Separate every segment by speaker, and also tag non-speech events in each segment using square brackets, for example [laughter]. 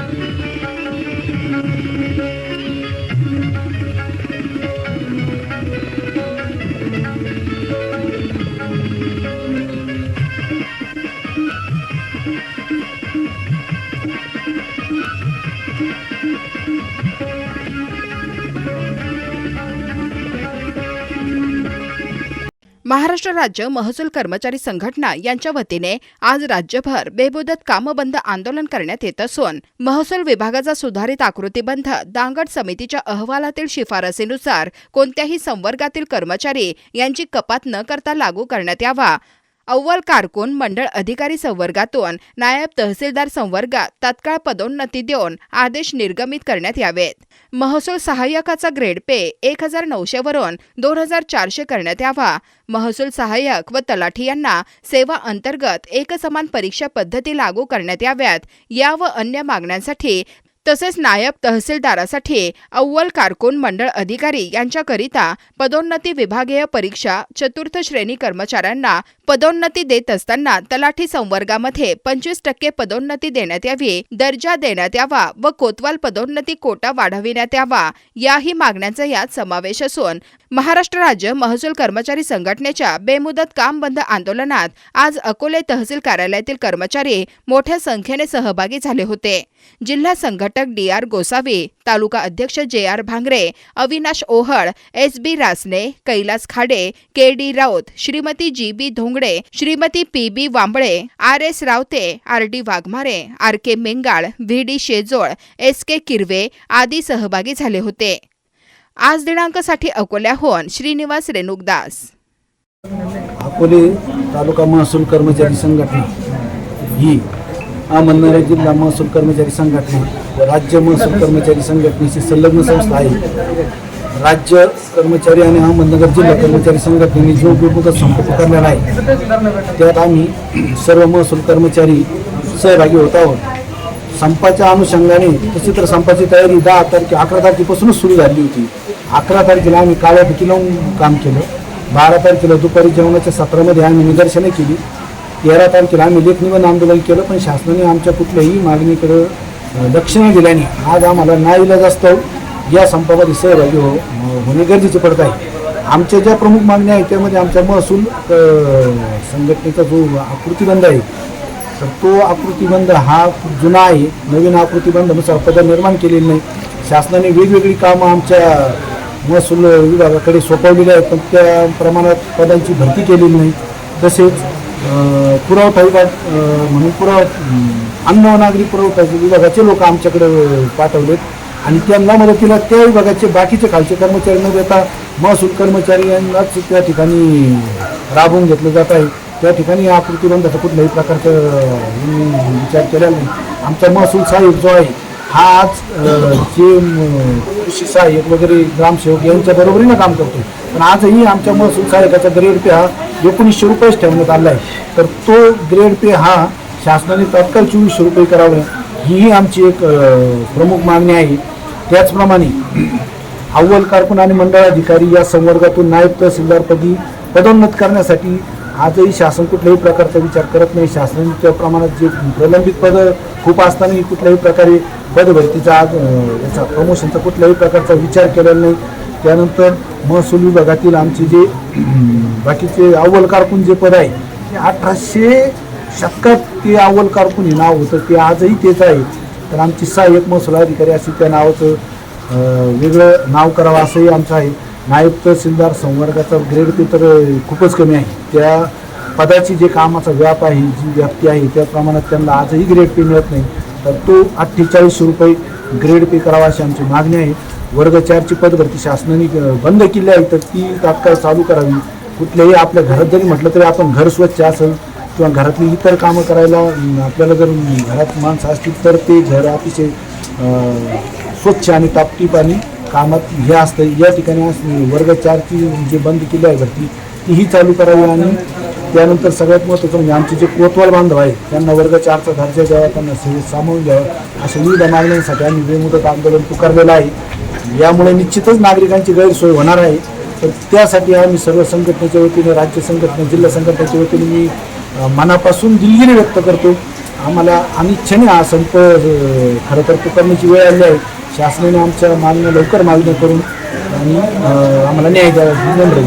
Speaker 1: Thank mm -hmm. you. Maharashtra राज्य महसूल कर्मचारी संघटना यांच्या वतीने आज राज्यभर बेमुदत कामबंद आंदोलन करण्यात येत असून महसूल विभागाचा सुधारित आकृतीबंध दांगड समितीच्या अहवालातील शिफारसीनुसार कोणत्याही संवर्गातील कर्मचारी यांची कपात न करता लागू करण्यात यावा अव्वल कारकून मंडळ अधिकारी संवर्गातून नायब तहसीलदार संवर्गात तत्काळ पदोन्नती देऊन आदेश निर्गमित करण्यात यावेत. महसूल सहाय्यकाचा ग्रेड पे एक हजार नऊशे वरून दोन हजार चारशे करण्यात यावा. महसूल सहाय्यक व तलाठी यांना सेवा अंतर्गत एकसमान परीक्षा पद्धती लागू करण्यात याव्यात. या व अन्य मागण्यांसाठी तसेच नायब तहसीलदारासाठी अव्वल कारकून मंडळ अधिकारी यांच्याकरिता पदोन्नती विभागीय परीक्षा चतुर्थ श्रेणी कर्मचाऱ्यांना पदोन्नती देत असताना तलाठी संवर्गामध्ये पंचवीस टक्के पदोन्नती देण्यात यावी दर्जा देण्यात यावा व कोतवाल पदोन्नती कोटा वाढविण्यात यावा याही मागण्यांचा यात समावेश असून महाराष्ट्र राज्य महसूल कर्मचारी संघटनेच्या बेमुदत काम बंद आंदोलनात आज अकोले तहसील कार्यालयातील कर्मचारी मोठ्या संख्येने सहभागी झाले होते. जिल्हा घटक डी आर गोसावी तालुका अध्यक्ष J R Bhangre Avinash Ohal S B Rasne Kailas Khade K D Raut Shrimati G B Dhongde Shrimati P B Wambale R S Rawate R D Waghmare R K Mengal V D Shejol S K Kirve आदी सहभागी झाले होते. आज दिनांकसाठी अकोल्याहून श्रीनिवास रेणुकदास.
Speaker 2: अकोले तालुका महसूल कर्मचारी संघटना ही अहमदनगर जिल्हा महसूल कर्मचारी संघटना व राज्य महसूल कर्मचारी संघटनेची संलग्न संस्था आहे. राज्य कर्मचारी आणि अहमदनगर जिल्हा कर्मचारी संघटनेने जो उपयोगाचा संपर्क करणार आहे त्यात आम्ही सर्व महसूल कर्मचारी सहभागी होत आहोत. संपाच्या अनुषंगाने तशी तर संपाची तयारी दहा तारखे अकरा तारखेपासूनच सुरू झाली होती. अकरा तारखेला आम्ही काळ्या फिटी लावून काम केलं. बारा तारखेला दुपारी जेवणाच्या सत्रामध्ये आम्ही निदर्शनं केली. तेरा तारखेला आम्ही लेखनिबंध आंदोलन केलं पण शासनाने आमच्या कुठल्याही मागणीकडं लक्ष न दिल्याने आज आम्हाला नाईलाज असतो. या संपामध्ये सहभागी हो होणे गरजेचे पडत आहे. आमच्या ज्या प्रमुख मागण्या आहेत त्यामध्ये आमचा महसूल संघटनेचा जो आकृतीबंध आहे तर तो आकृतीबंध हा खूप जुना आहे. नवीन आकृतीबंधानुसार पद निर्माण केलेली नाही. शासनाने वेगवेगळी कामं आमच्या महसूल विभागाकडे सोपवलेली आहेत पण त्या प्रमाणात पदांची भरती केलेली नाही. तसेच पुरवठा विभाग म्हणून पुरव अन्न व नागरी पुरवठा विभागाचे लोक आमच्याकडे पाठवलेत. आणि त्यांना मदतीला त्या विभागाचे बाकीचे खालचे कर्मचारी न देता महसूल कर्मचारी यांनाच त्या ठिकाणी राबवून घेतलं जात आहे. त्या ठिकाणी या कृतीबंधाचा कुठल्याही प्रकारचा विचार केला नाही. आमचा महसूल साहेब जो आहे हा आज जे कृषी सहाय्यक वगैरे ग्रामसेवक यांच्या बरोबरीनं काम करतो पण आजही आमच्या महसूल सहाय्यकाचा ग्रेड हा एकोणीसशे रुपयेच ठेवण्यात आला आहे तर तो ग्रेड पे हा शासनाने तत्काळ चोवीसशे रुपये करावे हीही आमची एक प्रमुख मागणी आहे. त्याचप्रमाणे अव्वल कारकून आणि मंडळ अधिकारी या संवर्गातून नायब तहसीलदारपदी पदोन्नत करण्यासाठी आजही शासन कुठल्याही प्रकारचा विचार करत नाही. शासनाच्या प्रमाणात जे प्रलंबित पदं खूप असतानाही कुठल्याही प्रकारे पदभरतीचा आज याचा प्रमोशनचा कुठल्याही प्रकारचा विचार केलेला नाही. त्यानंतर महसूल विभागातील आमचे जे [clears throat] बाकीचे अव्वल कारकून जे पद आहे ते अठराशे शतकात ते अव्वल कारकून हे नाव होतं ते आजही तेच आहे. तर आमची सहाय्यक महसूल अधिकारी असे त्या नावाचं वेगळं नाव करावं असंही आमचं आहे. नायब तहसीलदार संवर्गाचा ग्रेड ते तर खूपच कमी आहे. त्या पदाची जे कामाचा व्याप आहे जी व्याप्ती आहे त्या प्रमाणात त्यांना आजही ग्रेड पे मिळत नाही. तर तो अठ्ठेचाळीसशे रुपये ग्रेड पे करावा अशी आमची मागणी आहे. वर्ग चारची पदभरती शासनाने बंद केली आहे तर ती तात्काळ चालू करावी. कुठल्याही आपल्या घरात जरी म्हटलं तरी आपण घर स्वच्छ असेल किंवा घरातली इतर कामं करायला आपल्याला जर घरात माणसं असतील तर ते घर अतिशय स्वच्छ आणि टापटीप आणि कामात हे असतं. या ठिकाणी वर्ग चारची जे बंद केली आहे भरती तीही चालू करावी आणि त्यानंतर सगळ्यात महत्त्वाचं म्हणजे आमचे जे कोतवाल बांधव आहेत त्यांना वर्ग चारचा दर्जा द्यावा त्यांना सेवेत सामावून द्यावा अशा विविध मागण्यांसाठी आम्ही वेमुदत आंदोलन पुकारलेलं आहे. यामुळे निश्चितच नागरिकांची गैरसोय होणार आहे. तर त्यासाठी आम्ही सर्व संघटनेच्या वतीने राज्य संघटना जिल्हा संघटनेच्या वतीने मी मनापासून दिलगिरी व्यक्त करतो. आम्हाला अनिच्छेने हा संप खरं तर पुकारण्याची वेळ आली आहे. शासनाने आमच्या मागण्या लवकर मागण्या करून आणि आम्हाला न्याय द्यावा नम्र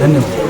Speaker 2: धन्यवाद.